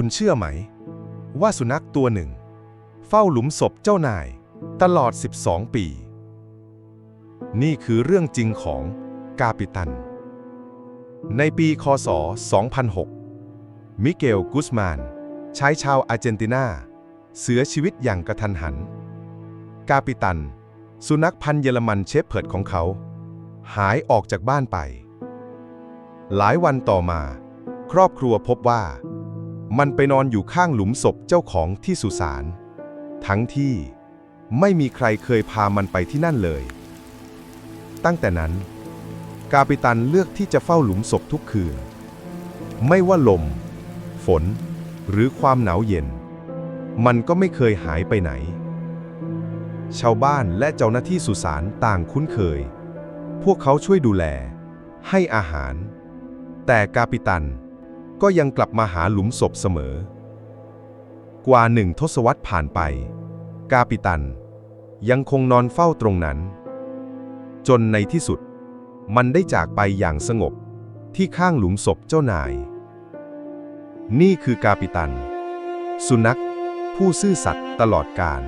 คุณเชื่อไหม ว่าสุนัขตัวหนึ่ง เฝ้าหลุมศพเจ้านาย ตลอด 12 ปี นี่คือเรื่องจริงของกาปิตัน ในปีคศ 2006 มิเกลกุสมานชายชาวอาร์เจนตินา เสียชีวิตอย่างกระทันหัน กาปิตัน สุนัขพันธุ์เยอรมันเชฟเพิร์ดของเขา หายออกจากบ้านไป หลายวันต่อมา ครอบครัวพบว่า มันไปนอนอยู่ข้างหลุมศพเจ้าของที่สุสาน ทั้งที่ไม่มีใครเคยพามันไปที่นั่นเลย ตั้งแต่นั้น กาปิตันเลือกที่จะเฝ้าหลุมศพทุกคืน ไม่ว่าลม ฝน หรือความหนาวเย็น มันก็ไม่เคยหายไปไหน ชาวบ้านและเจ้าหน้าที่สุสานต่างคุ้นเคย พวกเขาช่วยดูแล ให้อาหาร แต่กาปิตัน ก็ยังกลับมาหาหลุมศพเสมอ กว่าหนึ่งทศวรรษผ่านไป กาปิตัน ยังคงนอนเฝ้าตรงนั้น จนในที่สุด มันได้จากไปอย่างสงบที่ข้างหลุมศพเจ้านาย นี่คือกาปิตัน สุนัข ผู้ซื่อสัตย์ตลอดกาล